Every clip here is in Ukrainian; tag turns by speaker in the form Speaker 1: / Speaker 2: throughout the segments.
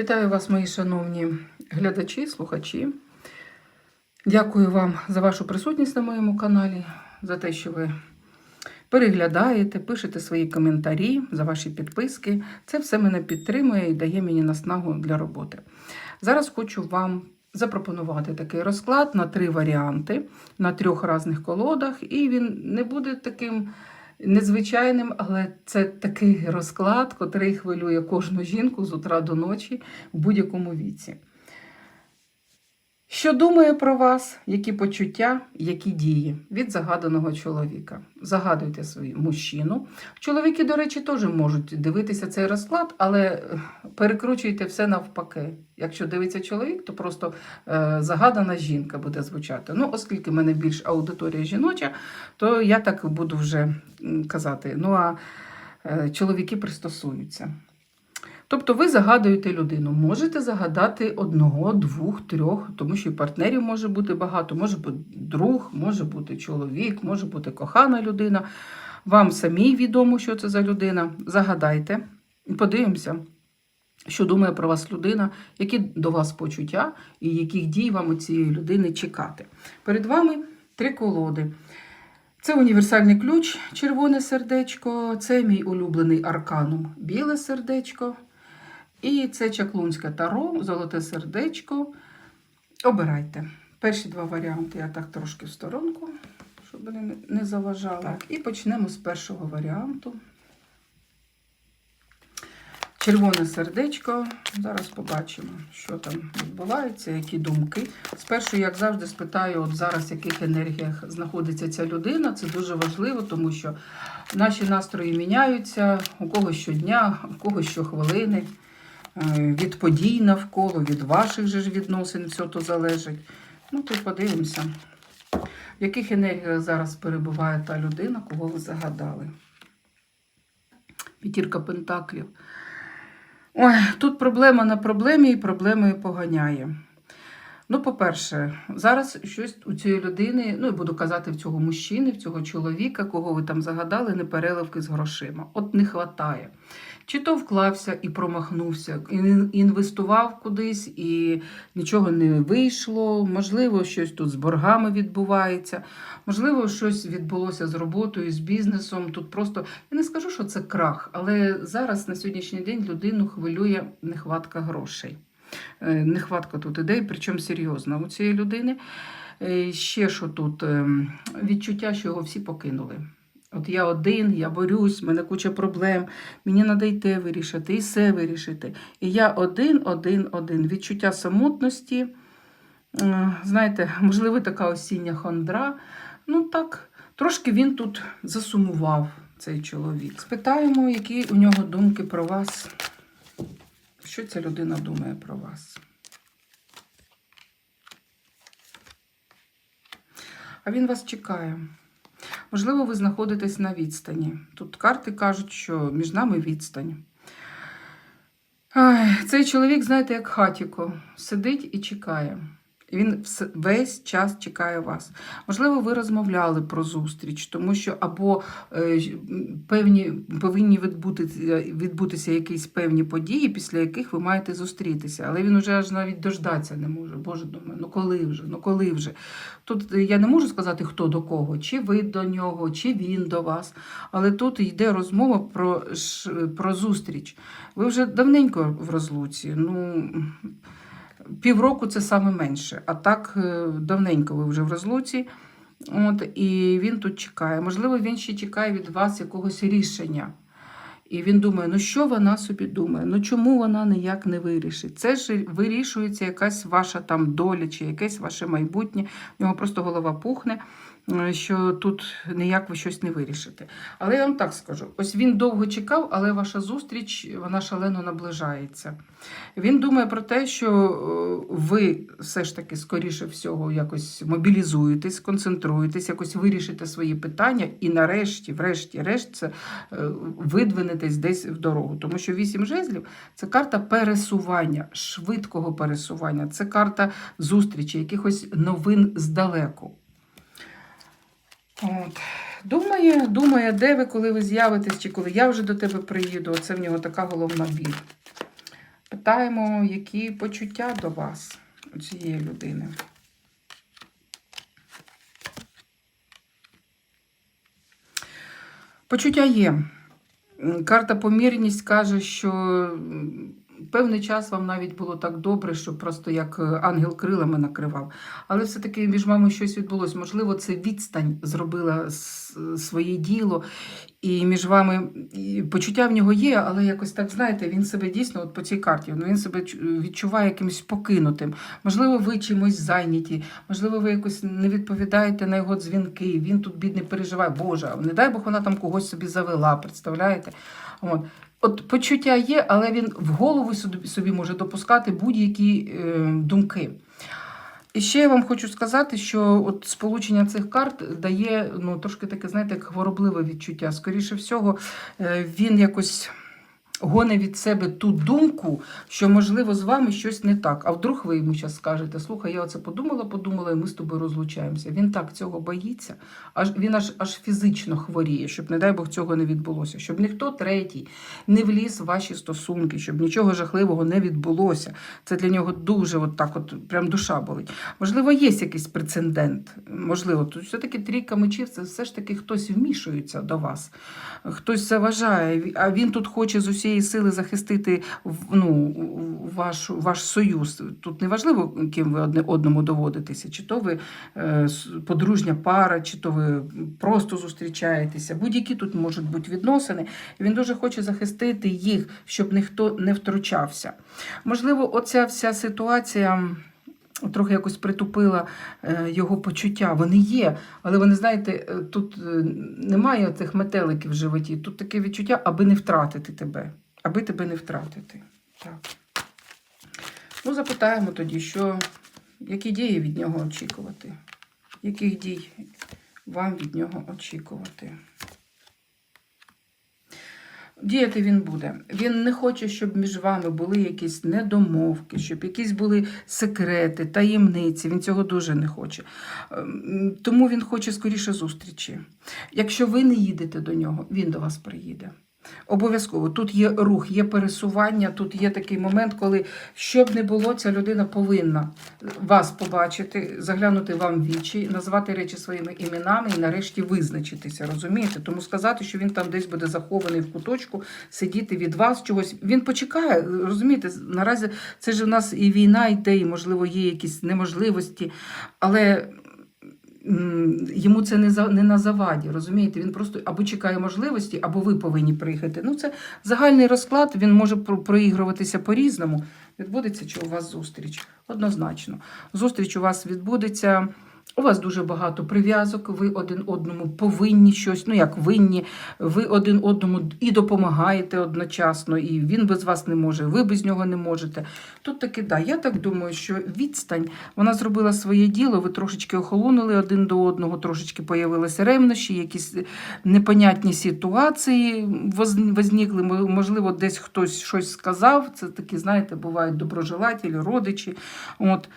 Speaker 1: Вітаю вас, мої шановні глядачі, слухачі. Дякую вам за вашу присутність на моєму каналі, за те, що ви переглядаєте, пишете свої коментарі, за ваші підписки. Це все мене підтримує і дає мені наснагу для роботи. Зараз хочу вам запропонувати такий розклад на три варіанти на трьох різних колодах, і він не буде таким незвичайним, але це такий розклад, котрий хвилює кожну жінку з утра до ночі в будь-якому віці. Що думає про вас, які почуття, які дії від загаданого чоловіка? Загадуйте свою мужчину. Чоловіки, до речі, теж можуть дивитися цей розклад, але е, перекручуйте все навпаки. Якщо дивиться чоловік, то просто е, загадана жінка буде звучати. Ну, оскільки в мене більш аудиторія жіноча, то я так буду вже казати. Ну а е, чоловіки пристосуються. Тобто ви загадуєте людину. Можете загадати одного, двох, трьох, тому що і партнерів може бути багато, може бути друг, може бути чоловік, може бути кохана людина. Вам самій відомо, що це за людина. Загадайте і подивимося, що думає про вас людина, які до вас почуття і яких дій вам у цієї людини чекати. Перед вами три колоди. Це універсальний ключ, червоне сердечко, це мій улюблений арканум, біле сердечко. І це чаклунське таро, золоте сердечко. Обирайте. Перші два варіанти я так трошки в сторонку, щоб вони не- заважали. Так, і почнемо з першого варіанту. Червоне сердечко. Зараз побачимо, що там відбувається, які думки. Спершу, як завжди, спитаю, от зараз в яких енергіях знаходиться ця людина. Це дуже важливо, тому що наші настрої міняються у когось щодня, у когось щохвилини. Е, від подій навколо, від ваших же ж відносин все то залежить. Ну, то подивимося, в яких енергіях зараз перебуває та людина, кого ви загадали. П'ятірка пентаклів. Ой, тут проблема на проблемі і проблемою поганяє. Ну, по-перше, зараз щось у цієї людини, ну і буду казати в цього мужчини, в цього чоловіка, кого ви там загадали, не переливки з грошима. От не вистачає. Чи то вклався і промахнувся, інвестував кудись, і нічого не вийшло. Можливо, щось тут з боргами відбувається. Можливо, щось відбулося з роботою, з бізнесом. Тут просто я не скажу, що це крах, але зараз на сьогоднішній день людину хвилює нехватка грошей. Е, Нехватка тут ідей, причому серйозна у цієї людини. Е, Ще що тут ем, відчуття, що його всі покинули. От я один, я борюсь, в мене куча проблем, мені треба й те вирішити, і все вирішити. І я один, один, один. Відчуття самотності, е, знаєте, можливо, така осіння хандра. Ну так, трошки він тут засумував, цей чоловік. Спитаємо, які у нього думки про вас. Що ця людина думає про вас? А він вас чекає. Можливо, ви знаходитесь на відстані. Тут карти кажуть, що між нами відстань. Цей чоловік, знаєте, як хатіко, сидить і чекає. Він весь час чекає вас. Можливо, ви розмовляли про зустріч, тому що або е, певні повинні відбутися, відбутися якісь певні події, після яких ви маєте зустрітися. Але він уже аж навіть дождатися не може. Боже, думаю, ну коли вже, ну коли вже. Тут е, я не можу сказати, хто до кого, чи ви до нього, чи він до вас. Але тут йде розмова про, про зустріч. Ви вже давненько в розлуці. Ну, півроку це саме менше. А так е, давненько ви вже в розлуці. От, і він тут чекає. Можливо, він ще чекає від вас якогось рішення. І він думає, ну що вона собі думає? Ну чому вона ніяк не вирішить? Це ж вирішується якась ваша там доля чи якесь ваше майбутнє. В нього просто голова пухне, що тут ніяк ви щось не вирішите. Але я вам так скажу: ось він довго чекав, але ваша зустріч вона шалено наближається. Він думає про те, що е, ви все ж таки, скоріше всього, якось мобілізуєтесь, концентруєтесь, якось вирішите свої питання і нарешті, врешті-решт, це е, видвинетесь десь в дорогу. Тому що вісім жезлів це карта пересування, швидкого пересування, це карта зустрічі, якихось новин здалеку. От. Думає, думає, де ви, коли ви з'явитесь, чи коли я вже до тебе приїду. Оце в нього така головна біль. Питаємо, які почуття до вас, цієї людини. Почуття є. Карта помірність каже, що певний час вам навіть було так добре, що просто як е, ангел крилами накривав. Але все-таки між вами щось відбулося. Можливо, це відстань зробила своє діло, і між вами почуття в нього є, але якось так, знаєте, він себе дійсно, от по цій карті, він себе відчуває якимось покинутим. Можливо, ви чимось зайняті, можливо, ви якось не відповідаєте на його дзвінки. Він тут бідний переживає. Боже, не дай Бог вона там когось собі завела, представляєте? От. От почуття є, але він в голову собі, може допускати будь-які е, думки. І ще я вам хочу сказати, що от сполучення цих карт дає ну, трошки таке, знаєте, як хворобливе відчуття. Скоріше всього, е, він якось гоне від себе ту думку, що, можливо, з вами щось не так. А вдруг ви йому зараз скажете, слухай, я оце подумала, подумала, і ми з тобою розлучаємося. Він так цього боїться, аж він аж аж фізично хворіє, щоб, не дай Бог, цього не відбулося, щоб ніхто третій не вліз в ваші стосунки, щоб нічого жахливого не відбулося. Це для нього дуже от так, от прям душа болить. Можливо, є якийсь прецедент. Можливо, тут все-таки трійка мечів, це все ж таки хтось вмішується до вас, хтось заважає, а він тут хоче з усієї сили захистити ну, ваш, ваш союз. Тут не важливо, ким ви одне одному доводитеся, чи то ви е, подружня пара, чи то ви просто зустрічаєтеся. Будь-які тут можуть бути відносини. І він дуже хоче захистити їх, щоб ніхто не втручався. Можливо, оця вся ситуація. Трохи якось притупила е, його почуття. Вони є, але вони, знаєте, е, тут немає цих метеликів в животі. Тут таке відчуття, аби не втратити тебе. Аби тебе не втратити. Так. Ну, запитаємо тоді, що, які дії від нього очікувати? Яких дій вам від нього очікувати? Діяти він буде. Він не хоче, щоб між вами були якісь недомовки, щоб якісь були секрети, таємниці. Він цього дуже не хоче. Ем, Тому він хоче скоріше зустрічі. Якщо ви не їдете до нього, він до вас приїде. Обов'язково тут є рух, є пересування, тут є такий момент, коли що б не було, ця людина повинна вас побачити, заглянути вам в вічі, назвати речі своїми іменами і нарешті визначитися. Розумієте? Тому сказати, що він там десь буде захований в куточку, сидіти від вас чогось. Він почекає. Розумієте, наразі це ж у нас і війна йде, і можливо є якісь неможливості, але. Йому це не за не на заваді, розумієте? Він просто або чекає можливості, або ви повинні приїхати. Ну, це загальний розклад, він може про- проігруватися по-різному. Відбудеться чи у вас зустріч? Однозначно. Зустріч у вас відбудеться. У вас дуже багато прив'язок, ви один одному повинні щось, ну як винні, ви один одному і допомагаєте одночасно, і він без вас не може, ви без нього не можете. Тут таки, да, я так думаю, що відстань вона зробила своє діло, ви трошечки охолонули один до одного, трошечки появилися ревнощі, якісь непонятні ситуації возникли. Можливо, десь хтось щось сказав. Це такі, знаєте, бувають доброжелателі, родичі. От.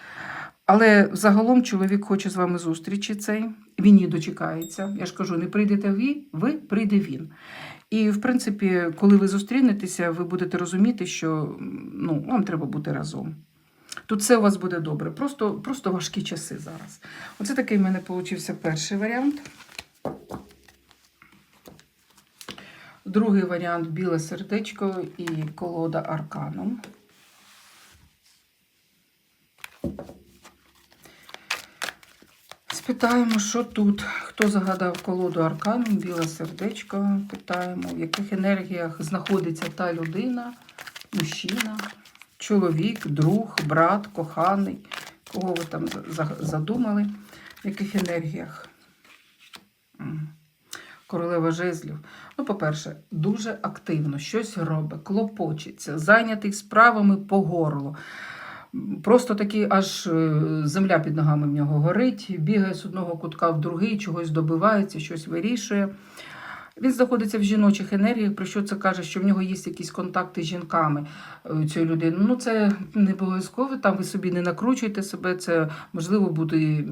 Speaker 1: Але загалом чоловік хоче з вами зустрічі цей, він її дочекається. Я ж кажу, не прийдете ви, ви прийде він. І, в принципі, коли ви зустрінетеся, ви будете розуміти, що ну, вам треба бути разом. Тут все у вас буде добре. Просто, просто важкі часи зараз. Оце такий в мене получився перший варіант. Другий варіант біле сердечко і колода арканом. Спитаємо, що тут. Хто загадав колоду арканом, біле сердечко. Питаємо, в яких енергіях знаходиться та людина, мужчина, чоловік, друг, брат, коханий. Кого ви там за- за- задумали? В яких енергіях? Королева жезлів. Ну, по-перше, дуже активно щось робить, клопочеться, зайнятий справами по горло. Просто таки аж е, земля під ногами в нього горить, бігає з одного кутка в другий, чогось добивається, щось вирішує. Він знаходиться в жіночих енергіях, про що це каже, що в нього є якісь контакти з жінками е, цієї людини. Ну, це не обов'язково, там ви собі не накручуєте себе, це можливо бути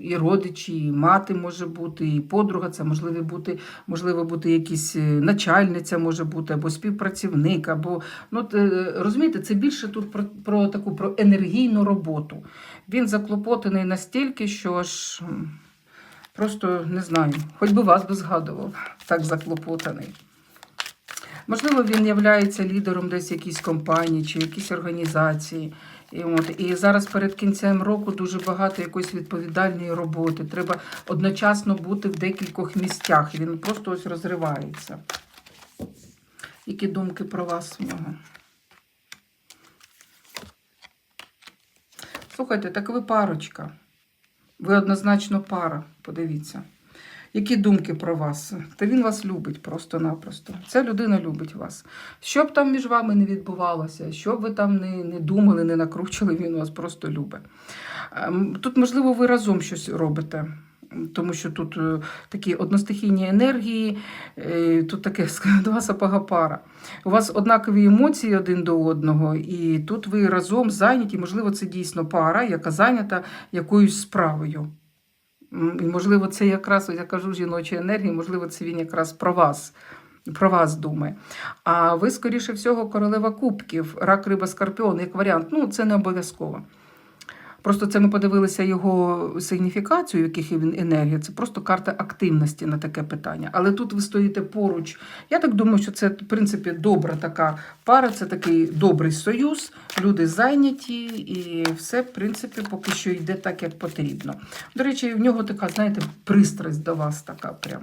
Speaker 1: і родичі, і мати може бути, і подруга, це можливо бути, можливо бути якісь е, начальниця може бути, або співпрацівник, або ну, е, розумієте, це більше тут про, про таку про енергійну роботу. Він заклопотаний настільки, що ж. Просто не знаю, хоч би вас би згадував, так заклопотаний. Можливо, він є лідером десь якійсь компанії чи якійсь організації. І, от, і зараз перед кінцем року дуже багато якоїсь відповідальної роботи. Треба одночасно бути в декількох місцях. Він просто ось розривається. Які думки про вас в нього? Слухайте, так ви парочка. Ви однозначно пара, подивіться. Які думки про вас? Та він вас любить просто-напросто. Ця людина любить вас. Що б там між вами не відбувалося, що б ви там не, не думали, не накручили, він вас просто любить. Ем, Тут, можливо, ви разом щось робите. Тому що тут е, такі одностихійні енергії, е, тут таке два сапога пара. У вас однакові емоції один до одного, і тут ви разом зайняті, можливо, це дійсно пара, яка зайнята якоюсь справою. І, можливо, це якраз, я кажу, жіночі енергії, можливо, це він якраз про вас. Про вас думає. А ви, скоріше всього, королева кубків, рак, риба, скорпіон, як варіант. Ну, це не обов'язково. Просто це ми подивилися його сигніфікацію, яких він енергія. Це просто карта активності на таке питання. Але тут ви стоїте поруч. Я так думаю, що це, в принципі, добра така пара, це такий добрий союз, люди зайняті, і все, в принципі, поки що йде так, як потрібно. До речі, в нього така, знаєте, пристрасть до вас така прям.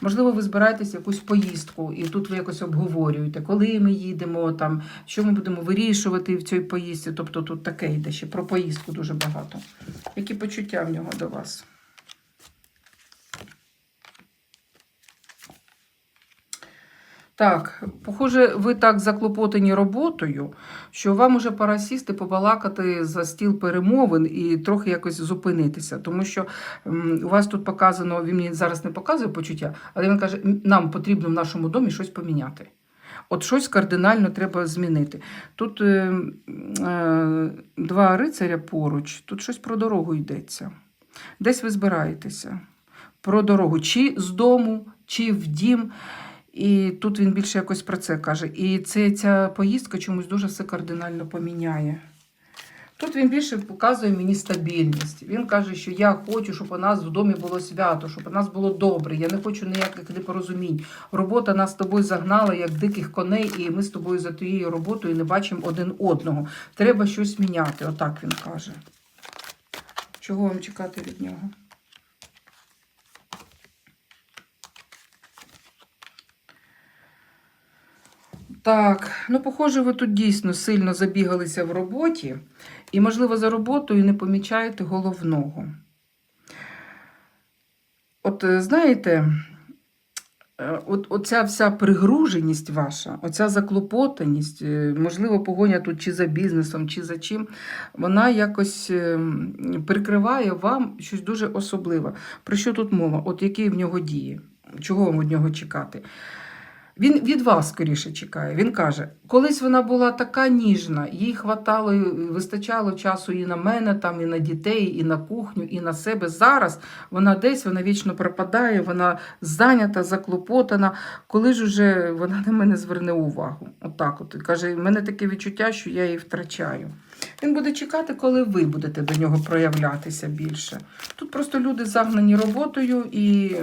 Speaker 1: Можливо, ви збираєтесь якусь поїздку, і тут ви якось обговорюєте, коли ми їдемо, там, що ми будемо вирішувати в цій поїздці. Тобто тут таке йде ще про поїздку дуже. Які почуття в нього до вас? Так, похоже, ви так заклопотані роботою, що вам уже пора сісти, побалакати за стіл перемовин і трохи якось зупинитися. Тому що у вас тут показано, він мені зараз не показує почуття, але він каже, нам потрібно в нашому домі щось поміняти. От щось кардинально треба змінити. Тут е, е, два рицаря поруч, тут щось про дорогу йдеться. Десь ви збираєтеся про дорогу, чи з дому, чи в дім. І тут він більше якось про це каже. І це, ця поїздка чомусь дуже все кардинально поміняє. Тут він більше показує мені стабільність. Він каже, що я хочу, щоб у нас в домі було свято, щоб у нас було добре. Я не хочу ніяких непорозумінь. Робота нас з тобою загнала, як диких коней, і ми з тобою за тією роботою не бачимо один одного. Треба щось міняти. Отак він каже. Чого вам чекати від нього? Так, ну, похоже, ви тут дійсно сильно забігалися в роботі, і, можливо, за роботою не помічаєте головного. От е, знаєте, е, от, оця вся пригруженість ваша, оця заклопотаність, е, можливо, погоня тут чи за бізнесом, чи за чим, вона якось прикриває вам щось дуже особливе. Про що тут мова? От які в нього дії? Чого вам від нього чекати? Він від вас скоріше чекає. Він каже: колись вона була така ніжна, їй хватало, вистачало часу і на мене, там, і на дітей, і на кухню, і на себе. Зараз вона десь, вона вічно пропадає, вона зайнята, заклопотана. Коли ж уже вона на мене зверне увагу? Отак от. Каже, в мене таке відчуття, що я її втрачаю. Він буде чекати, коли ви будете до нього проявлятися більше. Тут просто люди загнані роботою, і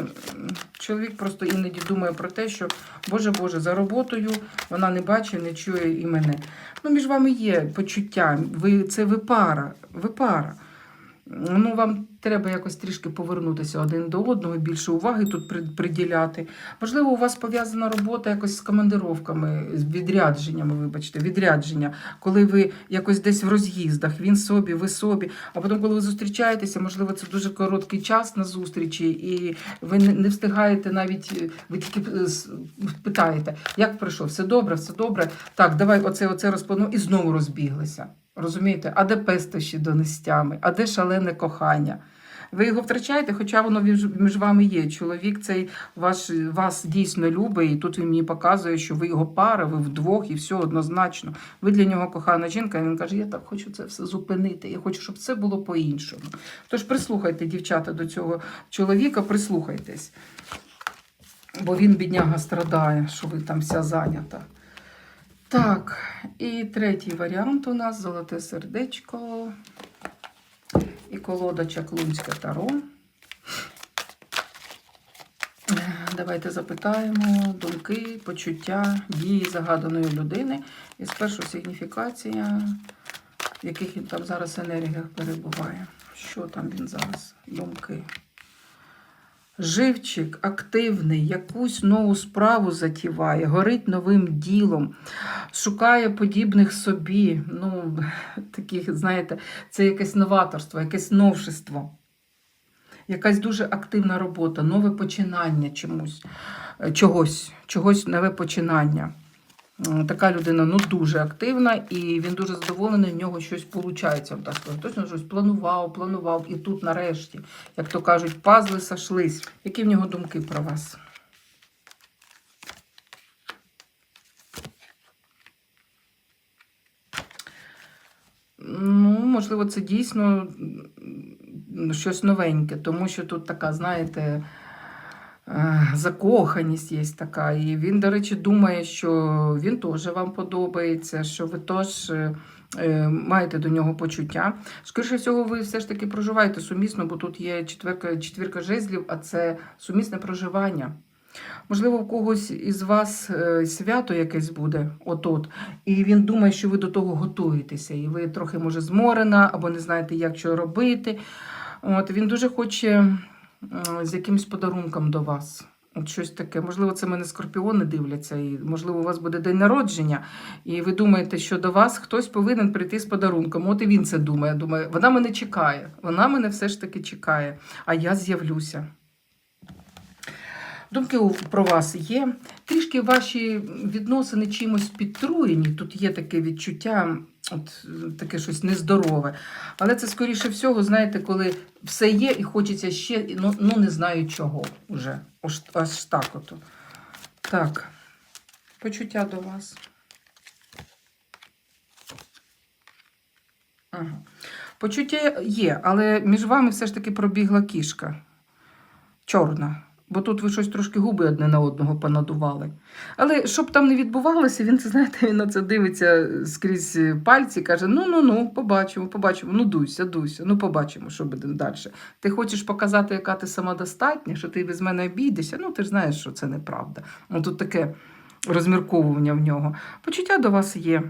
Speaker 1: чоловік просто іноді думає про те, що Боже Боже, за роботою вона не бачить, не чує і мене. Ну, між вами є почуття, ви, це ви пара, ви пара. Ну, вам треба якось трішки повернутися один до одного, більше уваги тут приділяти. Можливо, у вас пов'язана робота якось з командировками, з відрядженнями, вибачте, відрядження, коли ви якось десь в роз'їздах, він собі, ви собі. А потім, коли ви зустрічаєтеся, можливо, це дуже короткий час на зустрічі, і ви не встигаєте навіть, е, ви тільки е, питаєте, як пройшов, все добре, все добре. Так, давай оце, оце розплануємо і знову розбіглися. Розумієте, а де пестощі донестями, а де шалене кохання? Ви його втрачаєте, хоча воно між, вами є. Чоловік цей ваш, вас дійсно любить, і тут він мені показує, що ви його пара, ви вдвох, і все однозначно. Ви для нього кохана жінка, і він каже, я так хочу це все зупинити. Я хочу, щоб це було по-іншому. Тож прислухайте, дівчата, до цього чоловіка, прислухайтесь. Бо він, бідняга, страдає, що ви там вся зайнята. Так, і третій варіант у нас золоте сердечко і колода Чаклунське Таро. Давайте запитаємо думки, почуття, дії загаданої людини. І спершу сигніфікація, в яких він там зараз енергіях перебуває. Що там він зараз? Думки. Живчик активний, якусь нову справу затіває, горить новим ділом, шукає подібних собі. Ну, таких, знаєте, це якесь новаторство, якесь новшество, якась дуже активна робота, нове починання чомусь, е, чогось, чогось нове починання. М, Така людина ну, дуже активна, і він дуже задоволений, в нього щось виходить. Так. Точно щось планував, планував, і тут нарешті, як то кажуть, пазли сошлись. Які в нього думки про вас? Ну, можливо, це дійсно щось новеньке, тому що тут така, знаєте, е, закоханість є така. І він, до речі, думає, що він теж вам подобається, що ви теж е, е, маєте до нього почуття. Скоріше всього, ви все ж таки проживаєте сумісно, бо тут є четвірка, четвірка жезлів, а це сумісне проживання. Можливо, у когось із вас е, свято якесь буде от-от, і він думає, що ви до того готуєтеся, і ви трохи, може, зморена, або не знаєте, як що робити. От, він дуже хоче з якимось подарунком до вас. От щось таке. Можливо, це мене скорпіони дивляться, і можливо, у вас буде день народження, і ви думаєте, що до вас хтось повинен прийти з подарунком. От і він це думає. Думає, вона мене чекає, вона мене все ж таки чекає, а я з'явлюся. Думки про вас є. Трішки ваші відносини чимось підтруєні. Тут є таке відчуття, от таке щось нездорове. Але це, скоріше всього, знаєте, коли все є і хочеться ще, ну, ну не знаю чого вже. Аж, аж так ото. Так, почуття до вас. Ага. Почуття є, але між вами все ж таки пробігла кішка. Чорна. Бо тут ви щось трошки губи одне на одного понадували. Але щоб там не відбувалося, він знаєте, він на це дивиться скрізь пальці, каже: ну ну ну, побачимо, побачимо. Ну дуйся, дуйся, ну побачимо, що буде далі. Ти хочеш показати, яка ти самодостатня, що ти без мене обійдешся. Ну ти ж знаєш, що це неправда. Ну тут таке розмірковування в нього. Почуття до вас є.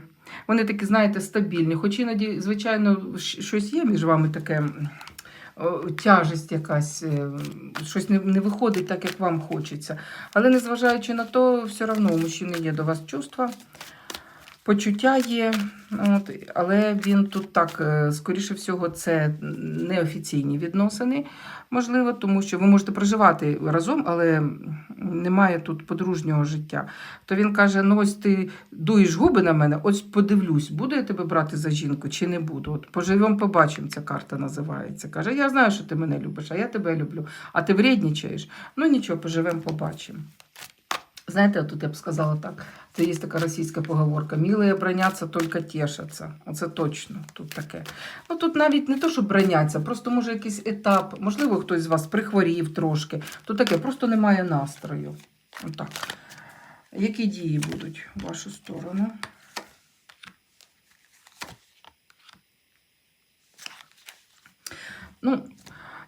Speaker 1: Вони такі, знаєте, стабільні. Хоч іноді, звичайно, щось є між вами таке. М, Тяжесть якась, е, щось не, не виходить так, як вам хочеться. Але незважаючи на то, все одно у мужчини є до вас чувства, почуття є, от, але він тут так, е, скоріше всього, це неофіційні відносини, можливо, тому що ви можете проживати разом, але немає тут подружнього життя. То він каже: ну ось ти дуєш губи на мене, ось подивлюсь, буду я тебе брати за жінку чи не буду. От поживемо, побачимо, ця карта називається. Каже, я знаю, що ти мене любиш, а я тебе люблю. А ти вреднічаєш. Ну нічого, поживемо, побачимо. Знаєте, тут я б сказала так. Це є така російська поговорка: милые броняться, тільки тішаться. Оце точно тут таке. Ну тут навіть не то, що броняться, просто може якийсь етап, можливо, хтось з вас прихворів трошки. Тут таке, просто немає настрою. Отак. Які дії будуть в вашу сторону? Ну,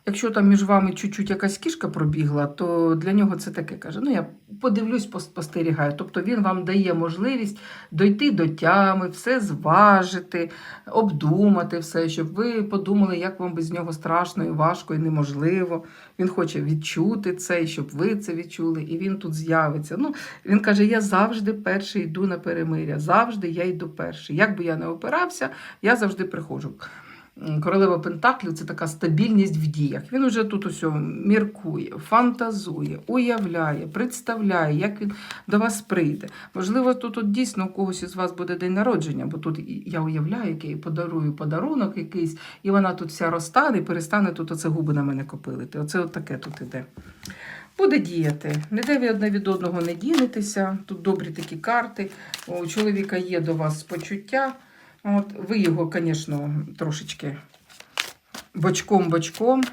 Speaker 1: якщо там між вами чуть-чуть якась кішка пробігла, то для нього це таке каже: ну я подивлюсь, пос- спостерігаю. Тобто він вам дає можливість дойти до тями, все зважити, обдумати все, щоб ви подумали, як вам без нього страшно і важко і неможливо. Він хоче відчути це, щоб ви це відчули, і він тут з'явиться. Ну, він каже: я завжди перший йду на перемиря, завжди я йду перший. Як би я не опирався, я завжди приходжу. Королева Пентаклів це така стабільність в діях. Він уже тут усе міркує, фантазує, уявляє, представляє, як він до вас прийде. Можливо, тут от дійсно у когось із вас буде день народження, бо тут я уявляю, який подарую подарунок якийсь, і вона тут вся розтане і перестане тут оце губи на мене копилити. Оце от таке тут іде. Буде діяти. Ніде ви одне від одного не дінетеся. Тут добрі такі карти. У чоловіка є до вас почуття. От, ви його, звісно, трошечки бочком-бочком.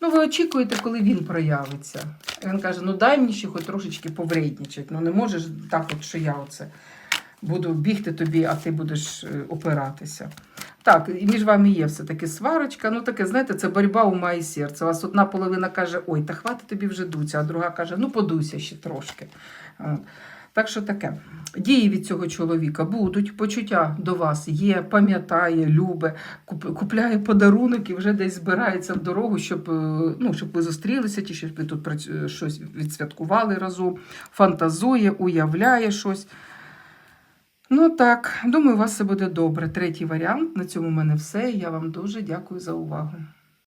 Speaker 1: Ну, ви очікуєте, коли він проявиться. Він каже: ну дай мені ще хоч трошечки повредничати. Ну не можеш так, от, що я оце буду бігти тобі, а ти будеш е, опиратися. Так, і між вами є все-таки сварочка. Ну, таке, знаєте, це боротьба ума і серця. У вас одна половина каже, ой, та хватить тобі вже дуться, а друга каже, ну подуйся ще трошки. Так що таке. Дії від цього чоловіка будуть, почуття до вас є, пам'ятає, любе, купляє подарунок і вже десь збирається в дорогу, щоб, е, ну, щоб ви зустрілися, чи щоб ви тут щось відсвяткували разом, фантазує, уявляє щось. Ну так, думаю, у вас все буде добре. Третій варіант. На цьому в мене все. Я вам дуже дякую за увагу.